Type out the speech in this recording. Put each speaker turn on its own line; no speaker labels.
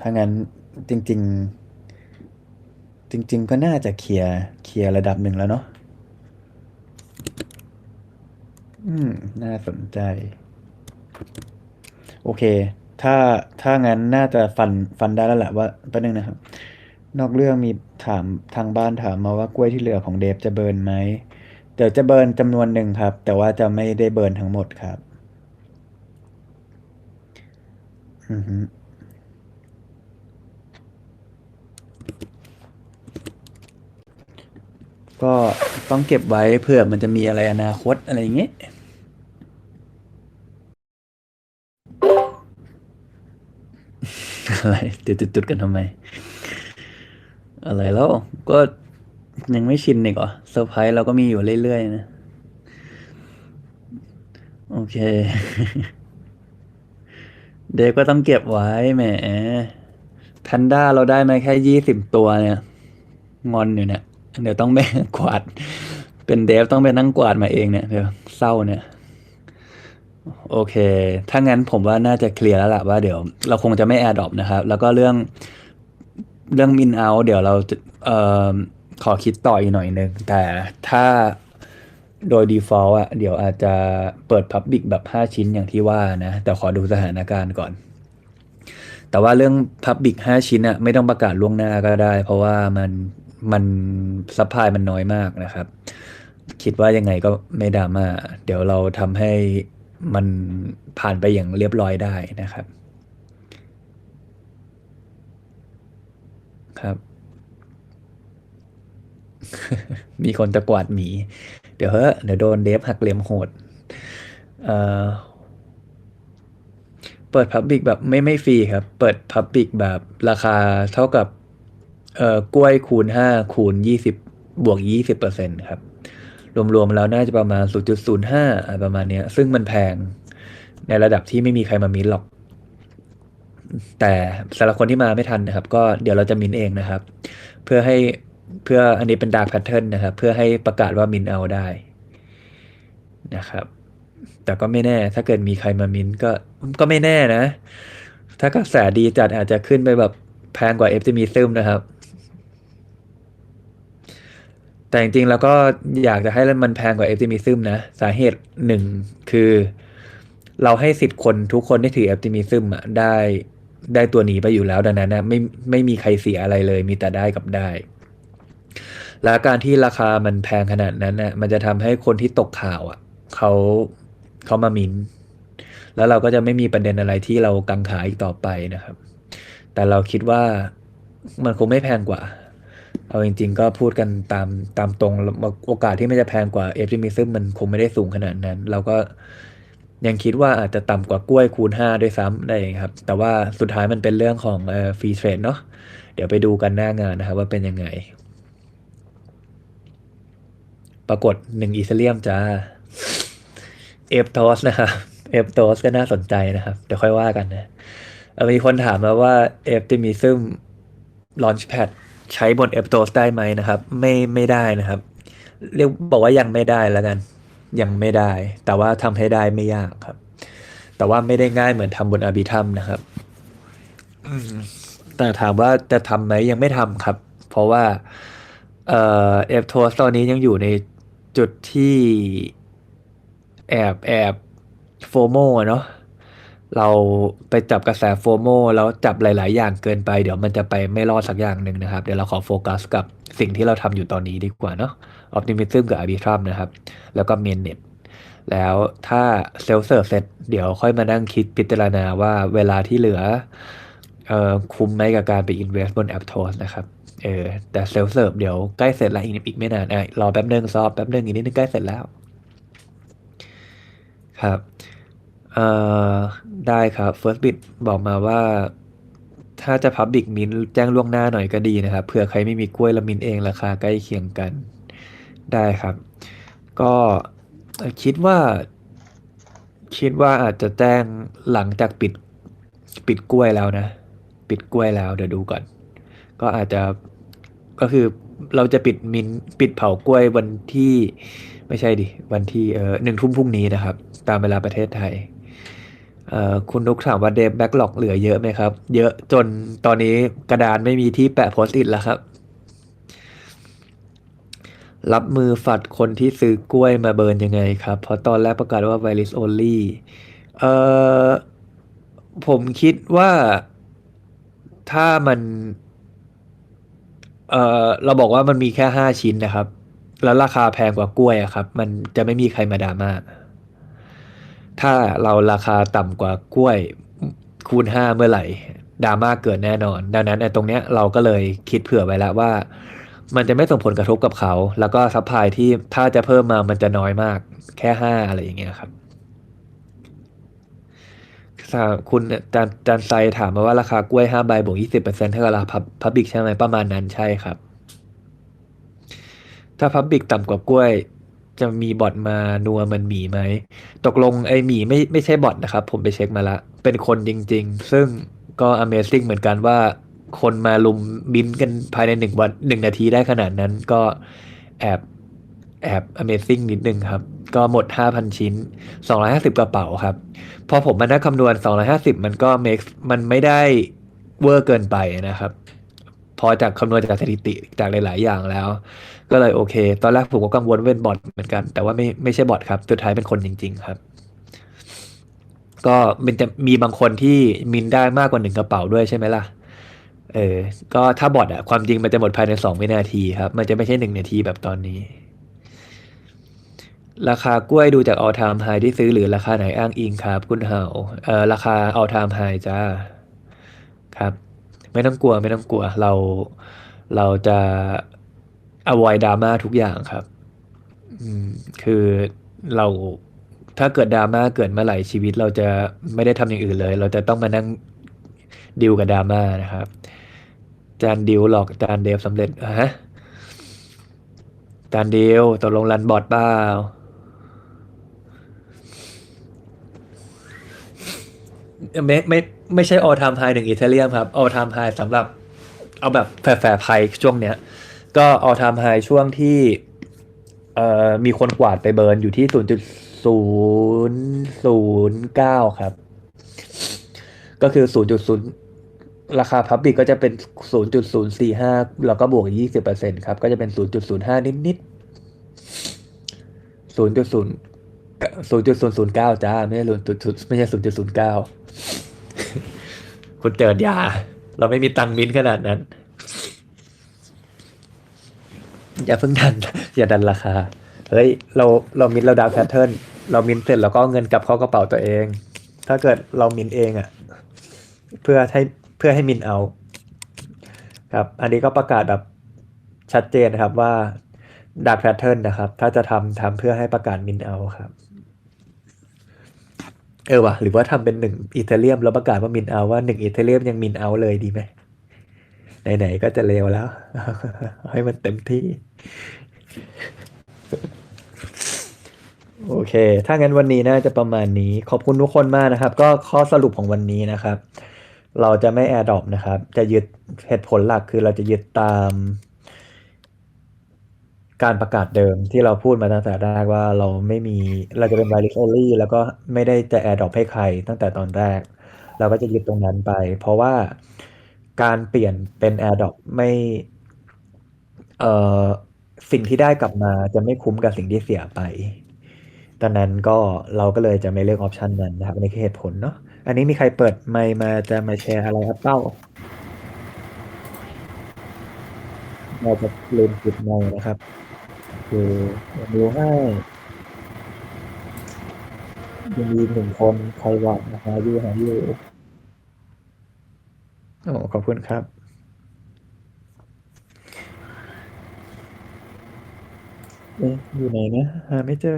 ถ้างั้นจริง ๆ จริง ๆ ก็น่าจะเคลียร์เคลียร์ระดับหนึ่งแล้วเนาะอืม น่าสนใจ โอเค ถ้าถ้างั้นน่าจะฟันฟันได้แล้วแหละว่าแป๊บนึงนะครับ นอกเรื่องมีถามทางบ้านถามมาว่ากล้วยที่เหลือของเดฟจะเบิร์นไหมเดี๋ยวจะเบิร์นจำนวนหนึ่งครับ แต่ว่าจะไม่ได้เบิร์นทั้งหมดครับ อือฮึ ก็ต้องเก็บไว้เผื่อมันจะมีอะไรอนาคตอะไรอย่างเงี้ยอะไรจุดๆๆกันทำไม อะไรแล้วก็ยังไม่ชินอีกเหรอเซอร์ไพรส์เราก็มีอยู่เรื่อยๆนะ โอเค เดฟก็ต้องเก็บไว้แหมแพนด้าเราได้มาแค่ยี่สิบตัวเนี่ย งอนอยู่เนี่ย เดี๋ยวต้องไปกวาด เป็นเดฟต้องไปนั่งกวาดมาเองเนี่ยเดี๋ยวเศร้าเนี่ย โอเค ถ้างั้นผมว่าน่าจะเคลียร์แล้วล่ะว่าเดี๋ยวเราคงจะไม่แอร์ดรอปนะครับ แล้วก็เรื่องเรื่องมินเอาเดี๋ยวเราจะเอ่อขอคิดต่ออีกหน่อยนึง แต่ถ้าโดย default อะเดี๋ยวอาจจะเปิด Public แบบ 5 ชิ้นอย่างที่ว่านะ แต่ขอดูสถานการณ์ก่อน แต่ว่าเรื่อง Public 5 ชิ้นอะไม่ต้องประกาศล่วงหน้าก็ได้ เพราะว่ามัน มันซัพพลายมันน้อยมากนะครับ คิดว่ายังไงก็ไม่ดราม่าเดี๋ยวเราทำให้มันผ่านไปอย่างเรียบร้อยได้นะครับ ครับ มีคนจะกวาดหมี เดี๋ยวเฮ้ยเดี๋ยวโดนเดฟหักเหลี่ยมโหดเอ่อเปิด Public แบบไม่ไม่ฟรีครับ เปิด Public แบบราคาเท่ากับ เอ่อกล้วยคูณห้าคูณยี่สิบบวกยี่สิบเปอร์เซ็นต์ครับ รวมๆแล้วน่าจะประมาณ0.05อะไรประมาณเนี้ย ซึ่งมันแพงในระดับที่ไม่มีใครมามิ้นหรอก แต่สำหรับคนที่มาไม่ทันนะครับ ก็เดี๋ยวเราจะมินเองนะครับ เพื่อให้เพื่ออันนี้เป็นดาร์ k แพทเทิร์นนะครับ เพื่อให้ประกาศว่ามินเอาได้นะครับ แต่ก็ไม่แน่ ถ้าเกิดมีใครมามินก็ก็ไม่แน่นะ ถ้ากระแสดีจัดอาจจะขึ้นไปแบบแพงกว่าเอฟ m มีซึมนะครับ แต่จริงๆแล้วก็อยากจะให้มันแพงกว่า Optimism นะ สาเหตุหนึ่งคือ เราให้สิทธิ์คนทุกคนที่ถือ Optimism อะได้ได้ตัวหนีไปอยู่แล้วดังนั้นนะไม่ไม่มีใครเสียอะไรเลย มีแต่ได้กับได้ และการที่ราคามันแพงขนาดนั้นน่ะมันจะทำให้คนที่ตกข่าวอะเขาเขามามินแล้วเราก็จะไม่มีประเด็นอะไรที่เรากังขาอีกต่อไปนะครับ แต่เราคิดว่ามันคงไม่แพงกว่า เอาจริง ๆ ก็พูดกันตามตามตรงโอกาสที่มันจะแพงกว่าเอฟ m มีซึ่งมันคงไม่ได้สูงขนาดนั้น เราก็ยังคิดว่าอาจจะต่ำกว่ากล้วยคูณห้าด้วยซ้ำได้ครับ แต่ว่าสุดท้ายมันเป็นเรื่องของเอ่อฟรีเทรดเนาะเดี๋ยวไปดูกันหน้างานนะครับ ว่าเป็นยังไง ปรากฏหนึ่งอีเธเรียมจ้าเอฟโทสนะครับเอฟโทสก็น่าสนใจนะครับ เดี๋ยวค่อยว่ากันนะมีคนถามมาว่าเอฟติมิซึม Launchpad ใช้บน a p t o s ได้ไหมนะครับ ไม่ไม่ได้นะครับ เรียกบอกว่ายังไม่ได้แล้วกัน ยังไม่ได้ แต่ว่าทำให้ได้ไม่ยากครับ แต่ว่าไม่ได้ง่ายเหมือนทำบน Arbitrum นะครับอืมแต่ถามว่าจะทำไหมยังไม่ทำครับ เพราะว่าเอ่อ a p t o s ตอนนี้ยังอยู่ในจุดที่แอบแอบโฟโมเนาะ เราไปจับกระแสโฟโมแล้วจับหลาย ๆ อย่างเกินไป เดี๋ยวมันจะไปไม่รอดสักอย่างหนึ่งนะครับ เดี๋ยวเราขอโฟกัสกับสิ่งที่เราทำอยู่ตอนนี้ดีกว่าเนาะ Optimism กับ Arbitrum นะครับ แล้วก็ Mainnet แล้วถ้าเซลเซิร์เสร็จเดี๋ยวค่อยมานั่งคิดพิจารณาว่าเวลาที่เหลือเอ่อคุ้มไหมกับการไป invest บน Aptos นะครับเออแต่เซลเซิร์เดี๋ยวใกล้เสร็จแล้วอีกอีกไม่นานอะรอแป๊บนึงซอฟแป๊บนึงอีกนิดนึงใกล้เสร็จแล้ว ครับ เอ่อได้ครับ First Bit บอกมาว่า ถ้าจะ Public Mint แจ้งล่วงหน้าหน่อยก็ดีนะครับเผื่อใครไม่มีกล้วยแล้วมินเองราคาใกล้เคียงกันได้ครับ ก็คิดว่า คิดว่าอาจจะแจ้งหลังจากปิด ปิดกล้วยแล้วนะ ปิดกล้วยแล้ว เดี๋ยวดูก่อน ก็อาจจะก็คือเราจะปิดมินปิดเผากล้วยวันที่ ไม่ใช่ดิ วันที่เออหนึ่งทุ่มพรุ่งนี้นะครับ ตามเวลาประเทศไทย คุณนุกถามว่าเดฟแบ็กหลอกเหลือเยอะไหมครับ เยอะจนตอนนี้กระดานไม่มีที่แปะโพสต์อิทแล้วครับ รับมือฝัดคนที่ซื้อกล้วยมาเบิร์นยังไงครับ เพราะตอนแรกประกาศว่า virus only เอ่อผมคิดว่าถ้ามัน เอ่อเราบอกว่ามันมีแค่ห้าชิ้นนะครับ แล้วราคาแพงกว่ากล้วยอะครับ มันจะไม่มีใครมาดาม่า ถ้าเราราคาต่ำกว่ากล้วยคูณห้าเมื่อไหร่ดราม่าเกิดแน่นอน ดังนั้นไอ้ตรงเนี้ยเราก็เลยคิดเผื่อไว้แล้วว่า มันจะไม่ส่งผลกระทบกับเขา แล้วก็ซัพพลายที่ถ้าจะเพิ่มมามันจะน้อยมาก แค่ห้าอะไรอย่างเงี้ยครับถ้าคุณจานจานไซถามมาว่าราคากล้วยห้าใบบวกยี่สิบเปอร์เซ็นต์เท่ากับราคาพับบิกใช่ไหมประมาณนั้นใช่ครับ ถ้าพับบิกต่ำกว่ากล้วย จะมีบอทมานัวมันหมีไหม ตกลงไอหมีไม่ไม่ใช่บอทนะครับ ผมไปเช็คมาละ เป็นคนจริง ๆ ซึ่งก็ Amazing เหมือนกันว่า คนมาลุมบินกันภายในหนึ่งวันหนึ่งนาทีได้ขนาดนั้นก็แอบแอบ Amazing นิดนึงครับ ก็หมด 5,000 ชิ้น 250 กระเป๋าครับ พอผมมานั่งคำนวณ 250 มันก็ make มันไม่ได้เวอร์เกินไปนะครับ พอจากคำนวณจากสถิติจากหลาย ๆ อย่างแล้ว ก็เลยโอเค ตอนแรกผมก็กังวลว่าเป็นบอทเหมือนกัน แต่ว่าไม่ไม่ใช่บอทครับสุดท้ายเป็นคนจริง ๆ ครับ ก็มันจะมีบางคนที่มินได้มากกว่าหนึ่งกระเป๋าด้วยใช่ไหมล่ะเออ ก็ถ้าบอทอะความจริงมันจะหมดภายในสองวินาทีครับ มันจะไม่ใช่หนึ่งนาทีแบบตอนนี้ ราคากล้วยดูจาก all time high ที่ซื้อหรือราคาไหนอ้างอิงครับ คุณเห่าเออราคา all time high จ้าครับ ไม่ต้องกลัวไม่ต้องกลัวเราเราจะ avoid ดราม่าทุกอย่างครับคือเราถ้าเกิดดราม่าเกิดเมื่อไหร่ชีวิตเราจะไม่ได้ทำอย่างอื่นเลย เราจะต้องมานั่งดิวกับดราม่านะครับ จานดิวหลอกจานเดฟสำเร็จฮะจานดิวตกลงรันบอทเปล่า ไม่ไม่ไม่ใช่ all time high หนึ่งอีเทเรียมครับ all time high สำหรับเอาแบบแฟร์แฟร์ไพช่วงเนี้ย ก็ all time high ช่วงที่เอ่อมีคนกวาดไปเบิร์นอยู่ที่0.009ครับ ก็คือ0.0ราคาพับบิกก็จะเป็น 0.045 แล้วก็บวก 20%ครับ ก็จะเป็น 0.05 นิดๆ0.0 0.009 จ้า ไม่ใช่0.0ไม่ใช่ 0.09 คุณเจิดยา เราไม่มีตังค์มิ้นขนาดนั้น อย่าเพิ่งดัน อย่าดันราคา เฮ้ย เราเรามินเราดาวแพทเทิร์นเรามินเสร็จแล้วก็เงินกลับเข้ากระเป๋าตัวเอง ถ้าเกิดเรามินเองอะ่ะ เพื่อให้เพื่อให้มินเอา ครับ อันนี้ก็ประกาศแบบชัดเจนนะครับว่าดักแพทเทิร์นนะครับ ถ้าจะทำทำเพื่อให้ประกาศมินเอาครับ เออว่ะหรือว่าทำเป็นหนึ่งอีเทเรียมแล้วประกาศว่ามินเอาว่าหนึ่งอีเทเรียมยังมินเอาเลยดีไหมไหนๆก็จะเลวแล้ว ให้มันเต็มที่ โอเค ถ้างั้นวันนี้น่าจะประมาณนี้ ขอบคุณทุกคนมากนะครับ ก็ข้อสรุปของวันนี้นะครับ เราจะไม่แอร์ดรอปนะครับ จะยึดเหตุผลหลักคือเราจะยึดตาม การประกาศเดิมที่เราพูดมาตั้งแต่แรกว่าเราไม่มีเราจะเป็น virus only แล้วก็ไม่ได้จะ air drop ให้ใครตั้งแต่ตอนแรก เราก็จะยึดตรงนั้นไป เพราะว่าการเปลี่ยนเป็น air drop ไม่เอ่อสิ่งที่ได้กลับมาจะไม่คุ้มกับสิ่งที่เสียไปดังนั้นก็เราก็เลยจะไม่เลือกออปชันนั้นนะครับอันนี้คือเหตุผลเนาะอันนี้มีใครเปิดไมค์มาจะมาแชร์อะไรครับเป้าเราจะลืมปิดไมค์นะครับ คือดูให้ยังมีหนึ่งคนใครหวังนะฮะยูหายูโอ้ขอบคุณครับ เอ๊ะอยู่ไหนนะ หาไม่เจอ